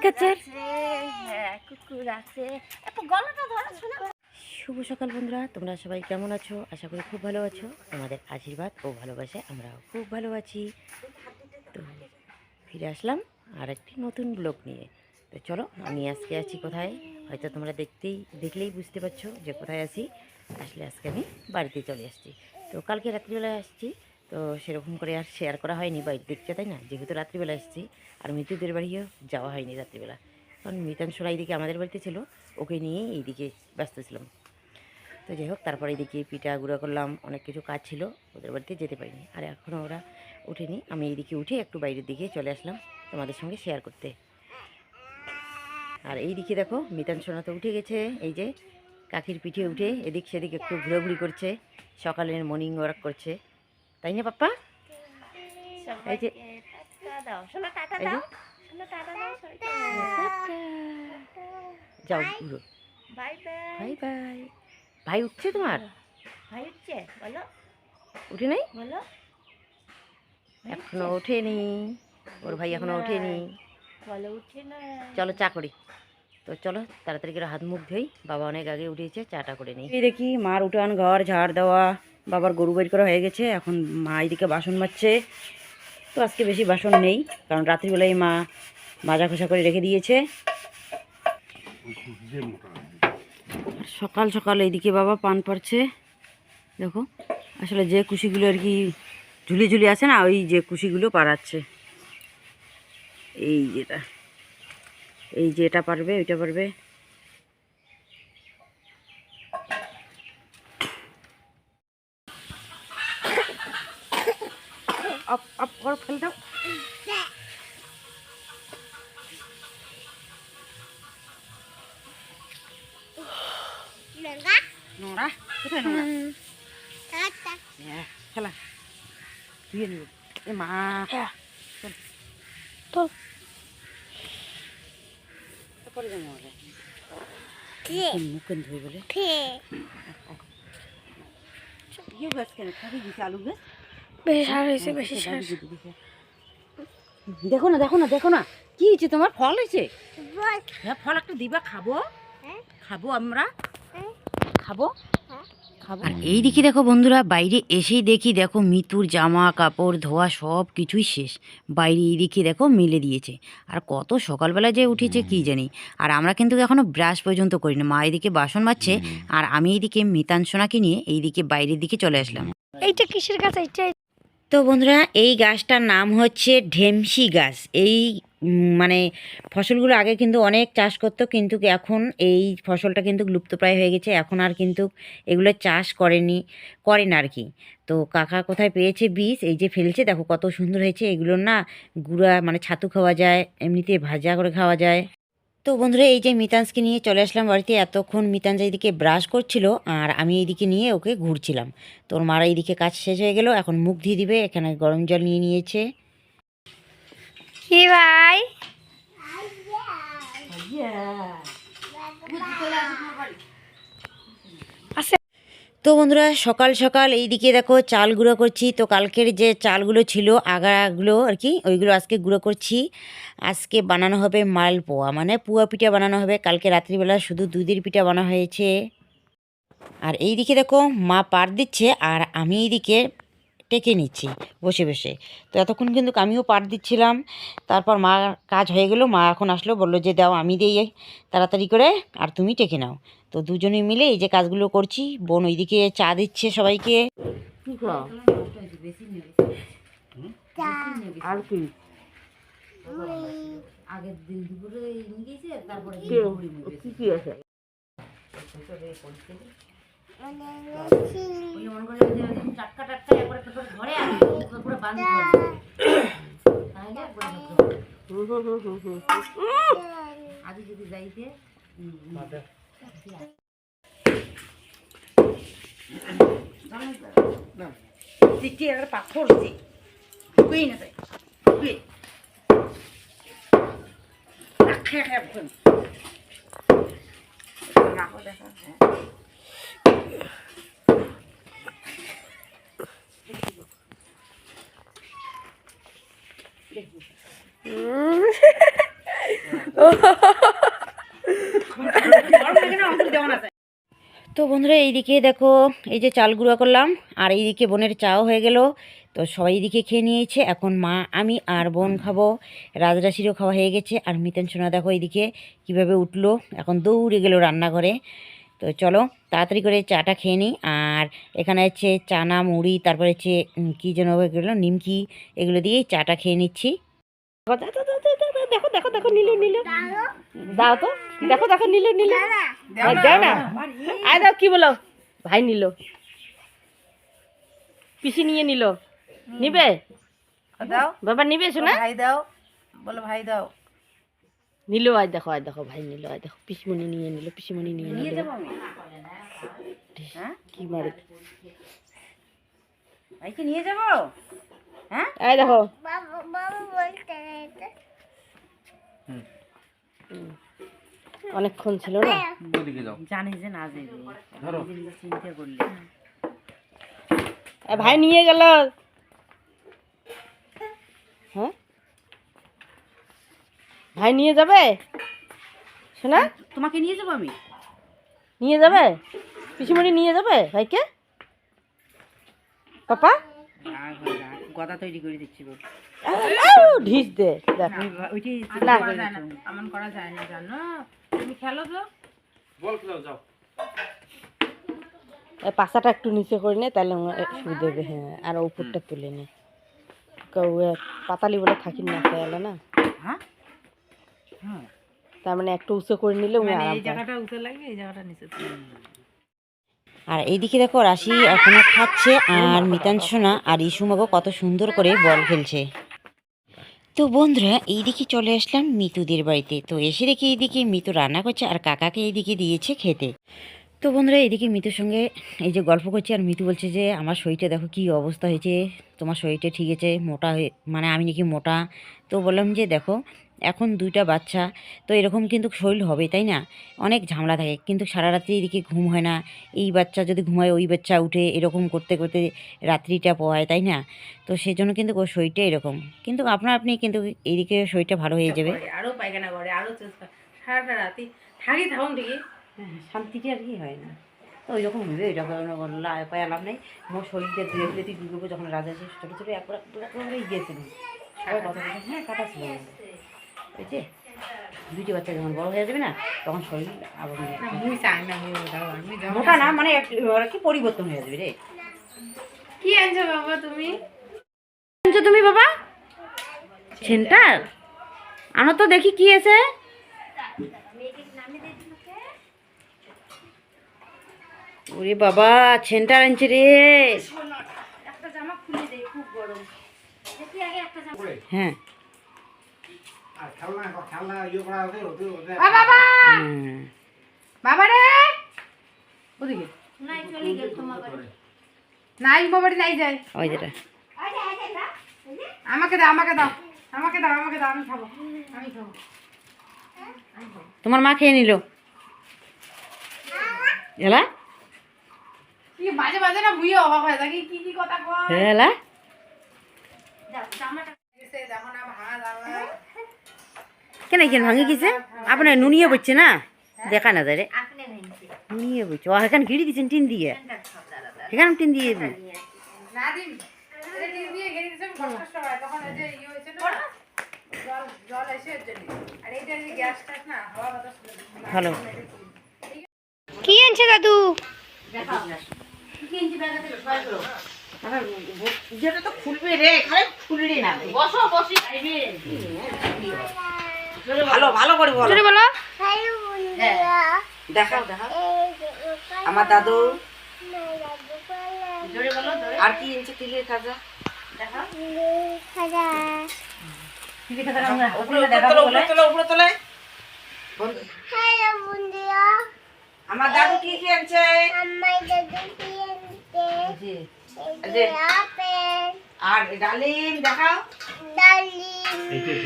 হ্যাঁ শুভ সকাল বন্ধুরা, তোমরা সবাই কেমন আছো? আশা করি খুব ভালো আছো। তোমাদের আশীর্বাদ ও ভালোবাসে আমরাও খুব ভালো আছি। তো ফিরে আসলাম আর একটি নতুন ব্লগ নিয়ে। তো চলো, আমি আজকে আছি কোথায়? হয়তো তোমরা দেখতেই, দেখলেই বুঝতে পারছ যে কোথায় আছি। আসলে আজকে আমি বাড়িতে চলে আসছি। তো কালকে রাত্রিবেলায় আসছি তো সেরকম করে আর শেয়ার করা হয়নি বাড়িতে দেখতে, তাই না? যেহেতু রাত্রিবেলা এসেছি, আর মৃত্যুদের বাড়িও যাওয়া হয়নি রাত্রিবেলা। কারণ মিতান সোনা এইদিকে আমাদের বাড়িতে ছিল, ওকে নিয়ে এইদিকে ব্যস্ত ছিলাম। তো যাই হোক, তারপরে এদিকে পিঠা গুঁড়া করলাম, অনেক কিছু কাজ ছিল, ওদের বাড়িতে যেতে পারিনি। আর এখনও ওরা উঠেনি আমি এইদিকে উঠে একটু বাইরের দিকে চলে আসলাম তোমাদের সঙ্গে শেয়ার করতে। আর এই দিকে দেখো, মিতান সোনা তো উঠে গেছে, এই যে কাকির পিঠে উঠে এদিক সেদিক একটু ঘোরাঘুরি করছে, সকালের মর্নিং ওয়ার্ক করছে। তাই না পাপ্পা? এই যে যাও ঘুরো। Bye bye. Bye bye. ভাই উঠছে তোমার? ভাই উঠছে বলো। উঠে নাই? বলো। এখনও ওঠেনি। ওর ভাই এখনও ওঠেনি। বলো উঠছে না চলো চা করি। তো চলো তাড়াতাড়ি করে হাত মুখ ধুই। বাবা অনেক আগে উঠেছে চাটা করে নিই। দেখি মার উঠান ঘর ঝাড় দেওয়া। বাবার গরু বের করা হয়ে গেছে, এখন মা এদিকে বাসন মাজছে। তো আজকে বেশি বাসন নেই, কারণ রাত্রিবেলায় মা মাজা খোসা করে রেখে দিয়েছে। সকাল সকাল এইদিকে বাবা পান পারছে দেখো, আসলে যে কুশিগুলো আর কি ঝুলি ঝুলি আছে না, ওই যে কুশিগুলো পাড়াচ্ছে। এই যেটা, এই যে এটা পারবে, ওইটা পারবে। আপ আপ করো ফেলে দাও। নোংরা? কোথায় নোংরা? হ্যাঁ খেলা। ধুয়ে নেব এ মা। চল। তো তারপরে যাব ধুয়ে বলে ইয়ে গাছ কেন? খাবি দিছে আলু গাছ বেশি সার হয়েছে বেশি সার। বাড়ি দিয়ে দিছে। দেখো না দেখো না দেখো না কি হয়েছে তোমার? ফল হয়েছে? হ্যাঁ ফল একটা দিবা খাব? হ্যাঁ। খাব আমরা? হ্যাঁ। খাব? হ্যাঁ। আর এই দিকে দেখো বন্ধুরা বাইরে এসেই দেখি দেখো মিতুর জামা কাপড় ধোয়া সব কিছুই শেষ। বাইরে এই দিকে দেখো মিলে দিয়েছে। আর কত সকালবেলা যে উঠেছে কি জানি। আর আমরা কিন্তু এখনও ব্রাশ পর্যন্ত করি না মা এদিকে বাসন মাজছে আর আমি এইদিকে মিতান সোনাকে নিয়ে এইদিকে বাইরের দিকে চলে আসলাম। এইটা কিসের কাছে এইটা তো বন্ধুরা, এই গাছটার নাম হচ্ছে ঢেমসি গাছ। এই মানে ফসলগুলো আগে কিন্তু অনেক চাষ করতো, কিন্তু এখন এই ফসলটা কিন্তু লুপ্তপ্রায় হয়ে গেছে। এখন আর কিন্তু এগুলো চাষ করেনি, করে না আর কি। তো কাকা কোথায় পেয়েছে বীজ? এই যে ফেলছে, দেখো কত সুন্দর হয়েছে। এগুলোর না গুঁড়া মানে ছাতু খাওয়া যায়, এমনিতে ভাজা করে খাওয়া যায়। তো বন্ধুরা এই যে মিতানসকে নিয়ে চলে আসলাম বাড়িতে এতক্ষণ মিতাঞ্জ এইদিকে ব্রাশ করছিল আর আমি এইদিকে নিয়ে ওকে ঘুরছিলাম। তো ওর মারা এইদিকে কাজ শেষ হয়ে গেল এখন মুখ ধুয়ে দিবে এখানে গরম জল নিয়ে নিয়েছে। কি ভাই? তো বন্ধুরা, সকাল সকাল এই দিকে দেখো চাল গুঁড়ো করছি। তো কালকের যে চালগুলো ছিল, আগাগুলো আর কি, ওইগুলো আজকে গুঁড়ো করছি। আজকে বানানো হবে মালপোয়া মানে পুয়া পিঠা বানানো হবে। কালকে রাত্রিবেলা শুধু দুধের পিঠা বানা হয়েছে। আর এই দিকে দেখো মা পার দিচ্ছে, আর আমি এইদিকে টেকে নিচ্ছি বসে বসে। তো এতক্ষণ কিন্তু আমিও পার দিচ্ছিলাম। তারপর মা কাজ হয়ে গেলো মা এখন আসলো বলল যে দাও আমি দিই তাড়াতাড়ি করে আর তুমি টেকে নাও। তো দুজনে মিলে এই যে কাজগুলো করছি বোন ওইদিকে চা দিচ্ছে সবাইকে। আর কি? আগের দিন দুপুরে নিয়ে গেছে তারপরে কি কি আছে? মনে করলে যে একদম টাটকা টাটকা একবারে তোর ঘরে আসবে পুরো একবারে হবে। আগে যদি যাইতে সিটি আর পাথর দিছে ঢুকেই না যায়। ঢুকে। রাখে রাখে। দেখা হ্যাঁ। তো বন্ধুরা, এইদিকে দেখো, এই যে চাল গুঁড়া করলাম, আর এইদিকে বোনের চাও হয়ে গেল। তো সবাই এদিকে খেয়ে নিয়েছে, এখন মা, আমি আর বোন খাব। রাজরাশিরও খাওয়া হয়ে গেছে, আর মিতেন সোনা দেখো এইদিকে কীভাবে উঠল। এখন দৌড়ে গেল রান্নাঘরে। তো চলো, তাড়াতাড়ি করে চাটা খেয়ে নিই। আর এখানে হচ্ছে চানা, মুড়ি, তারপরে হচ্ছে কী যেন এগুলো নিমকি, এগুলো দিয়েই চাটা খেয়ে নিচ্ছি। দেখো দেখো দেখো নিল নিল। দাও তো দেখো দেখো নিল নিল। দাও না। আয় দাও কি বলো? ভাই নিল। পিসি নিয়ে নিল। নিবে? দাও। বাবা নিবে শোনা? ভাই দাও। বলো ভাই দাও। নিল আয় দেখো আয় দেখো ভাই নিল আয় দেখো। পিসমণি নিয়ে নিল পিসমণি নিয়ে নিল। হ্যাঁ? কি মারে। ভাইকে নিয়ে যাব? হ্যাঁ? আয় দেখো। অনেকক্ষণ ছিল না? জানি যে না চিন্তা করলে। এ, ভাই নিয়ে গেল। হ্যাঁ? ভাই নিয়ে যাবে? শোনা তোমাকে নিয়ে যাব আমি? নিয়ে যাবে? পিসিমণি নিয়ে যাবে ভাইকে? পাপা? গদা তৈরি করে দিচ্ছি ঢিস দে না এমন করা যায় না জানো? তুমি খেলো তো। এই পাশাটা একটু নিচে করে নে তাহলে শুয়ে দেবে হ্যাঁ আর উপরটা তুলে নে। পাতালি বলে থাকি না খেয়ালে না? হ্যাঁ? হ্যাঁ। তার মানে একটু উঁচু করে নিলে উনি মানে আরাম এই। জায়গাটা এই জায়গাটা নিচে আর এইদিকে দেখো রাশি এখনও খাচ্ছে আর মিতান সোনা আর ইসুমাগো কত সুন্দর করে বল খেলছে। তো বন্ধুরা, এইদিকে চলে আসলাম মিতুদের বাড়িতে। তো এসে দেখি এইদিকে মিতু রান্না করছে আর কাকাকে এইদিকে দিয়েছে খেতে। তো বন্ধুরা এদিকে মিতুর সঙ্গে এই যে গল্প করছি আর মিতু বলছে যে, আমার শরীরটা দেখো কি অবস্থা হয়েছে, তোমার শরীরটা ঠিক আছে, মোটা হয়ে মানে আমি নাকি মোটা। তো বললাম যে, দেখো এখন দুইটা বাচ্চা তো এরকম কিন্তু শরীর হবে তাই না? অনেক ঝামেলা থাকে কিন্তু সারা রাত্রি এদিকে ঘুম হয় না। এই বাচ্চা যদি ঘুমায় ওই বাচ্চা উঠে এরকম করতে করতে রাত্রিটা পোয়ায় তাই না? তো সেই জন্য কিন্তু ওর শরীরটা এরকম। কিন্তু আপনার আপনি কিন্তু এইদিকে শরীরটা ভালো হয়ে যাবে। আরও পায়খানা করে আরও চেষ্টা সারাটা রাতি থাকি থাকুন ঠিকই। শান্তিটা আর কি হয় না। তো ওই রকম হবে ওইটা পায়ে লাভ নেই। আমার শরীরটা ধীরে ধীরে তুই যখন রাজা ছিল ছোটো ছোটো একবার একবারে সবাই কথা হ্যাঁ কাটা ছিল। বুঝছে দুইটি বাচ্চা যখন বড় হয়ে যাবে না তখন শরীর আবার না মুই চাই না মুই দাও আমি যাও মোটা না মানে একটু কি পরিবর্তন হয়ে যাবে রে? কি আনছো বাবা তুমি? আনছো তুমি বাবা? সেন্টার? আনো তো দেখি কি আছে। ওরে বাবা সেন্টার আনছে রে। একটা জামা খুলে দেয় খুব গরম। দেখি আগে একটা জামা। হ্যাঁ। বাবা! হুম। রে ওদিকে। নাই চলে তোমার নাই বাবাটি নাই যায়। ওই যেটা আরে আরে না আমাকে দাও আমাকে দাও আমাকে দাও আমাকে দাও আমি খাব আমি খাব। তোমার মা খেয়ে নিল। এলা? মাঝে মাঝে না বুঝে অবাক হয়ে থাকি কি কি কথা কয়? এলা? দাও জামাটা না ভাত আমার কেন কেন ভাঙি গেছে? আপনার নুনিয়ে বলছে না? দেখা না যায় রে। নুনিয়ে বলছে ও এখানে ঘিরে দিচ্ছেন টিন দিয়ে? এখানে টিন দিয়ে দিন হয় ইয়ে ভালো কি আনছে দাদু? যেটা তো খুলবে রে খালি খুললি না। বসো বসি। ভালো ভালো করে বলো। বলো। দেখাও দেখাও। আমার দাদু। আর কি এনেছে? তিলের খাজা। দেখাও। তিলের খাজা উপরে দেখাবো বলে বন্ধু, আমার দাদু কি এনেছে? আর ডালিম দেখাও। এইটাই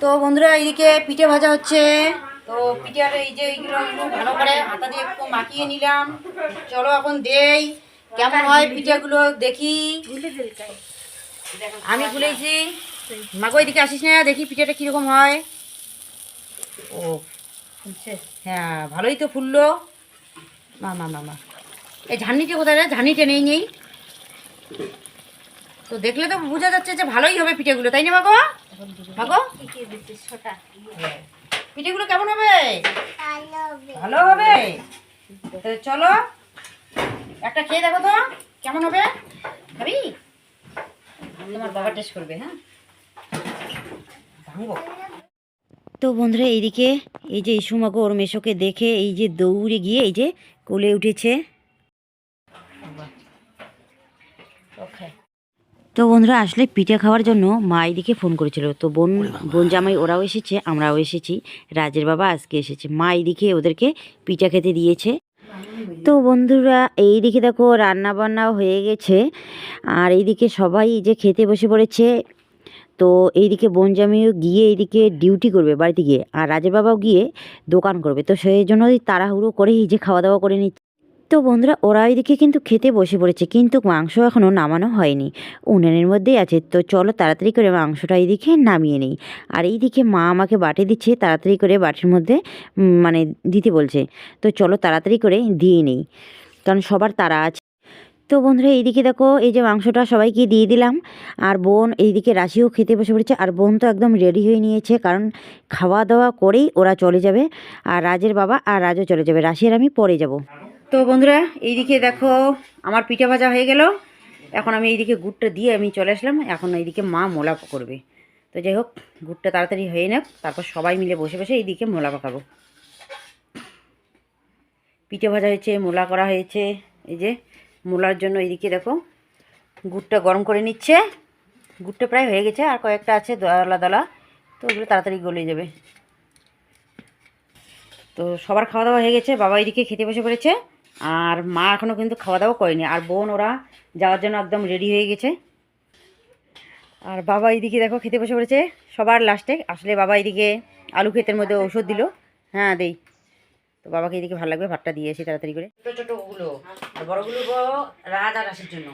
তো বন্ধুরা এইদিকে পিঠে ভাজা হচ্ছে। তো পিঠের এই যে এইগুলো একটু ভালো করে হাতা দিয়ে একটু মাখিয়ে নিলাম। চলো এখন দেই। কেমন হয় পিঠাগুলো দেখি। আমি ভুলেছি। মাগো এদিকে আসিস না দেখি পিঠাটা কীরকম হয়। ও হ্যাঁ ভালোই তো ফুললো। মা মা মা মা। এই ঝান্নিটা কোথায় রে? ঝান্নিটা নেই নেই। তো দেখলে তো বোঝা যাচ্ছে যে ভালোই হবে পিঠেগুলো, তাই না মাগো মাগো পিঠেগুলো কেমন হবে? ভালো হবে। চলো, একটা খেয়ে দেখো তো, কেমন হবে? খাবি তোমার বাবা টেস্ট করবে হ্যাঁ? তো বন্ধুরা, এইদিকে এই যে ইসু মাগো ওর মেশোকে দেখে এই যে দৌড়ে গিয়ে এই যে কোলে উঠেছে। তো বন্ধুরা আসলে পিঠে খাওয়ার জন্য মা এইদিকে ফোন করেছিল। তো বোন বোন জামাই ওরাও এসেছে আমরাও এসেছি। রাজের বাবা আজকে এসেছে। মা এইদিকে ওদেরকে পিঠা খেতে দিয়েছে। তো বন্ধুরা এই দিকে দেখো রান্না বান্নাও হয়ে গেছে। আর এইদিকে সবাই যে খেতে বসে পড়েছে। তো এইদিকে বনজামিও গিয়ে এইদিকে ডিউটি করবে বাড়িতে গিয়ে। আর রাজের বাবাও গিয়ে দোকান করবে। তো সেই জন্যই তাড়াহুড়ো করেই যে খাওয়া দাওয়া করে নিচ্ছে। তো বন্ধুরা, ওরা এইদিকে কিন্তু খেতে বসে পড়েছে, কিন্তু মাংস এখনও নামানো হয়নি। উনুনের মধ্যেই আছে, তো চলো তাড়াতাড়ি করে মাংসটা এইদিকে নামিয়ে নিই। আর এইদিকে মা আমাকে বাটি দিচ্ছে, তাড়াতাড়ি করে বাটির মধ্যে মানে দিতে বলছে। তো চলো তাড়াতাড়ি করে দিয়ে নিই, কারণ সবার তারা আছে। তো বন্ধুরা, এইদিকে দেখো, এই যে মাংসটা সবাইকে দিয়ে দিলাম। আর বোন এইদিকে রাশিও খেতে বসে পড়েছে, আর বোন তো একদম রেডি হয়ে নিয়েছে, কারণ খাওয়া দাওয়া করেই ওরা চলে যাবে, আর রাজের বাবা আর রাজও চলে যাবে। রাশি আর আমি পরে যাব। তো বন্ধুরা, এইদিকে দেখো আমার পিঠা ভাজা হয়ে গেল। এখন আমি এইদিকে গুড়টা দিয়ে আমি চলে আসলাম। এখন এইদিকে মা মোলা করবে। তো যাই হোক, গুড়টা তাড়াতাড়ি হয়ে নেক, তারপর সবাই মিলে বসে বসে এইদিকে মোলা পাকাবো। পিঠে ভাজা হয়েছে, মোলা করা হয়েছে। এই যে মোলার জন্য এইদিকে দেখো, গুড়টা গরম করে নিচ্ছে। গুড়টা প্রায় হয়ে গেছে, আর কয়েকটা আছে দলা দলা, তো ওগুলো তাড়াতাড়ি গলে যাবে। তো সবার খাওয়া দাওয়া হয়ে গেছে, বাবা এদিকে খেতে বসে পড়েছে। আর মা এখনও কিন্তু খাওয়া দাওয়া করেনি। আর বোন ওরা যাওয়ার জন্য একদম রেডি হয়ে গেছে। আর বাবা এইদিকে দেখো খেতে বসে পড়েছে সবার লাস্টে আসলে বাবা এইদিকে আলু ক্ষেতের মধ্যে ওষুধ দিল। হ্যাঁ দেই। তো বাবাকে এদিকে ভালো লাগবে ভাতটা দিয়ে এসে তাড়াতাড়ি করে। ছোটো ছোটো ওগুলো। আর বড়গুলো গো রাত আর আসের জন্য।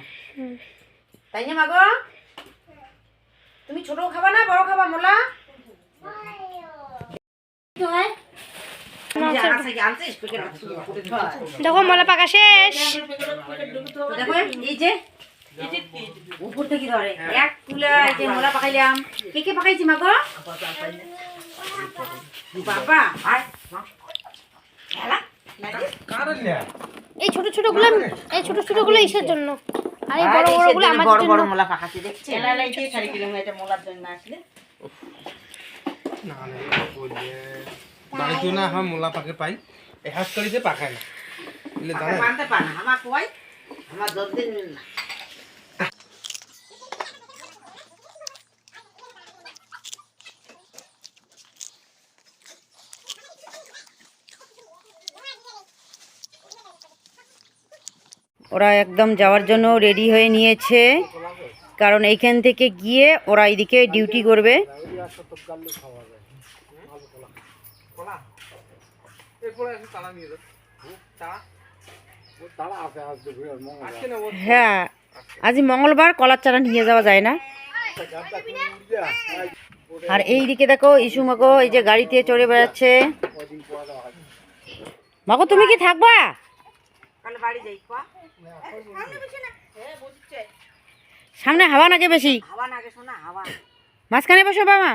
তাই না মাগো তুমি ছোট খাবা না বড় খাবা মোলা? হয়? দেখো মলা পাকা শেষ। দেখো এই যে উপর থেকে ধরে। এক তুলা এই যে মোলা পাকাইলাম। কে কে পাকাইছি মা গো? বাবা আর এই ছোট ছোটগুলো এই ছোট ছোটগুলো ইসের জন্য। আর এই বড় বড়গুলো জন্য আমার বড় বড় জন্য। মোলা পাকাচ্ছে দেখছি বাড়িতে না আমার মোলা পাকে পাই। কৰিছে পাকাই না। বুঝলে মানতে পারে না। আমার কয় আমার দশ দিন না। ওরা একদম যাওয়ার জন্য রেডি হয়ে নিয়েছে। কারণ এইখান থেকে গিয়ে ওরা এইদিকে ডিউটি করবে। এরপরে আছে নিয়ে হ্যাঁ আজ মঙ্গলবার। কলার চারা নিয়ে যাওয়া যায় না। আর এই দিকে দেখো ইসু মাগো এই যে গাড়িতে চড়ে বেড়াচ্ছে। মাগো তুমি কি থাকবা? সামনে হাওয়া নাকে বেশি? মাঝখানে বসো বাবা।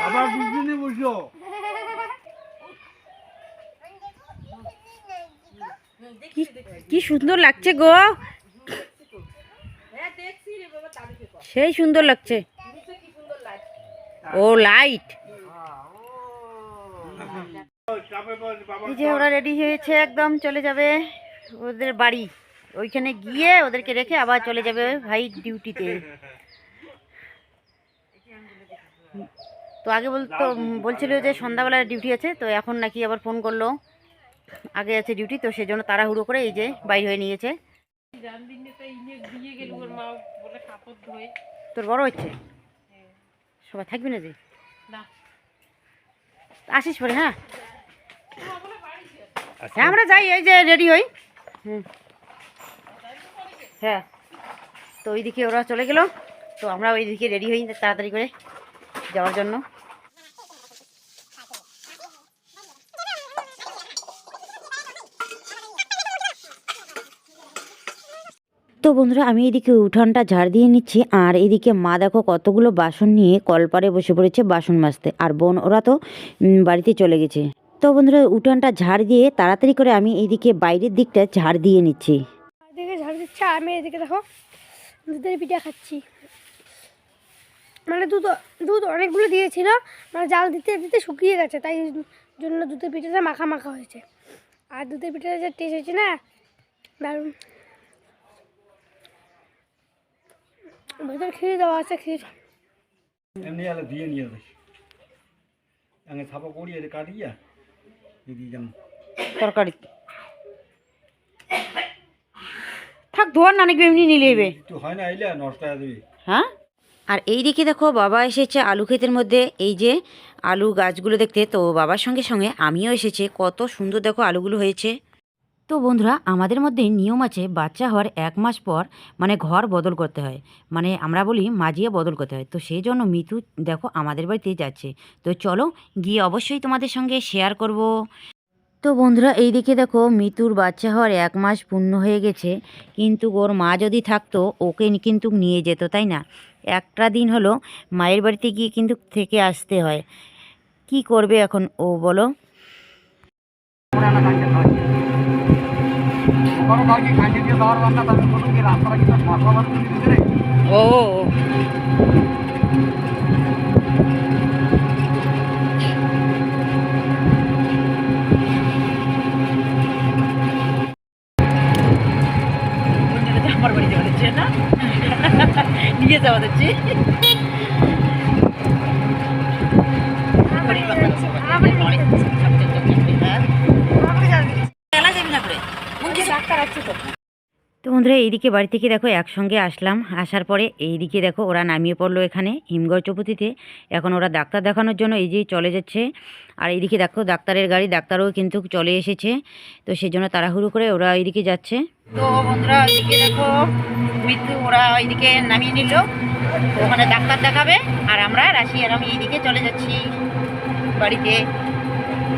বাবা দুদিনে বসো। কি সুন্দর লাগছে গো। সেই সুন্দর লাগছে। ও লাইট এই যে ওরা রেডি হয়েছে একদম চলে যাবে ওদের বাড়ি। ওইখানে গিয়ে ওদেরকে রেখে আবার চলে যাবে ভাই ডিউটিতে। তো আগে বলতো বলছিল যে সন্ধ্যাবেলা ডিউটি আছে তো এখন নাকি আবার ফোন করল। আগে আছে ডিউটি তো সেজন্য তাড়াহুড়ো করে এই যে বাইর হয়ে নিয়েছে। তোর বড় হচ্ছে? সবাই থাকবি না যে? আসিস পরে হ্যাঁ? হ্যাঁ আমরা যাই এই যে রেডি হই। হুম। হ্যাঁ তো ওইদিকে ওরা চলে গেল। তো আমরা ওইদিকে রেডি হই তাড়াতাড়ি করে যাওয়ার জন্য। তো বন্ধুরা, আমি এদিকে উঠানটা ঝাড় দিয়ে নিচ্ছি, আর এদিকে মা দেখো কতগুলো বাসন নিয়ে কলপারে বসে পড়েছে বাসন মাজতে, আর বোন ওরা তো বাড়িতে চলে গেছে। তো বন্ধুরা, উঠানটা ঝাড় দিয়ে তাড়াতাড়ি করে আমি এদিকে বাইরের দিকটা ঝাড় দিয়ে নিচ্ছি। আর আমি এদিকে দেখো দুধের পিঠা খাচ্ছি। মানে দুধ দুধ অনেকগুলো দিয়েছিল মানে জাল দিতে দিতে শুকিয়ে গেছে তাই জন্য দুধের পিঠাটা মাখা মাখা হয়েছে। আর দুধের পিঠাটা যে টেস্ট হয়েছে না দারুণ। ভেতর ক্ষীর দেওয়া আছে ক্ষীর। এমনি আলো দিয়ে নিয়ে যাস। আগে ছাপা করিয়ে কাটিয়া দিদি যেমন তরকারি থাক ধোয়ার না নাকি এমনি নিলে এবে। হয় না আইলে নষ্ট আর এই দিকে দেখো বাবা এসেছে আলু ক্ষেতের মধ্যে। এই যে আলু গাছগুলো দেখতে তো বাবার সঙ্গে সঙ্গে আমিও এসেছে। কত সুন্দর দেখো আলুগুলো হয়েছে। তো বন্ধুরা আমাদের মধ্যে নিয়ম আছে বাচ্চা হওয়ার এক মাস পর মানে ঘর বদল করতে হয়। মানে আমরা বলি মাজিয়ে বদল করতে হয়। তো সেই জন্য মিতু দেখো আমাদের বাড়িতে যাচ্ছে। তো চলো গিয়ে অবশ্যই তোমাদের সঙ্গে শেয়ার করব। তো বন্ধুরা, এই দিকে দেখো মিতুর বাচ্চা হওয়ার এক মাস পূর্ণ হয়ে গেছে। কিন্তু ওর মা যদি থাকতো, ওকে কিন্তু নিয়ে যেত, তাই না? একটা দিন হলো, মায়ের বাড়িতে গিয়ে কিন্তু থেকে আসতে হয়। কি করবে এখন ও, বলো? ও। আমার বাড়ি যাওয়া যাচ্ছে না নিয়ে যাওয়া যাচ্ছে তো বন্ধুরা, এইদিকে বাড়ি থেকে দেখো একসঙ্গে আসলাম। আসার পরে এইদিকে দেখো ওরা নামিয়ে পড়ল এখানে হিমগড় চৌপতিতে। এখন ওরা ডাক্তার দেখানোর জন্য এই যে চলে যাচ্ছে। আর এইদিকে দেখো ডাক্তারের গাড়ি, ডাক্তারও কিন্তু চলে এসেছে। তো সেই জন্য তাড়াহুড়ো করে ওরা এইদিকে যাচ্ছে। তো বন্ধুরা ওইদিকে দেখো মৃত্যু ওরা ওইদিকে নামিয়ে নিল। ওখানে ডাক্তার দেখাবে আর আমরা রাশি আর আমি এইদিকে চলে যাচ্ছি বাড়িতে।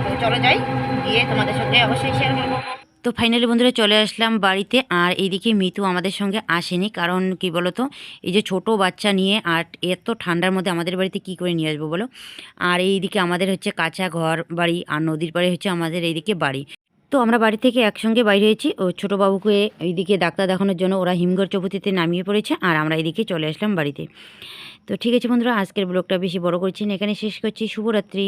তো চলে যাই, গিয়ে তোমাদের সঙ্গে অবশ্যই শেয়ার করব। তো ফাইনালি বন্ধুরা চলে আসলাম বাড়িতে আর এইদিকে মিতু আমাদের সঙ্গে আসেনি। কারণ কি বলতো? এই যে ছোট বাচ্চা নিয়ে আর এত ঠান্ডার মধ্যে আমাদের বাড়িতে কি করে নিয়ে আসব বলো? আর এইদিকে আমাদের হচ্ছে কাঁচা ঘর বাড়ি আর নদীর পাড়ে হচ্ছে আমাদের এইদিকে বাড়ি। তো আমরা বাড়ি থেকে একসঙ্গে বাইরে হয়েছি। ও ছোটো বাবুকে এইদিকে ডাক্তার দেখানোর জন্য ওরা হিমঘর চৌপতিতে নামিয়ে পড়েছে আর আমরা এইদিকে চলে আসলাম বাড়িতে। তো ঠিক আছে বন্ধুরা, আজকের ব্লগটা বেশি বড় করছি এখানে শেষ করছি। শুভরাত্রি।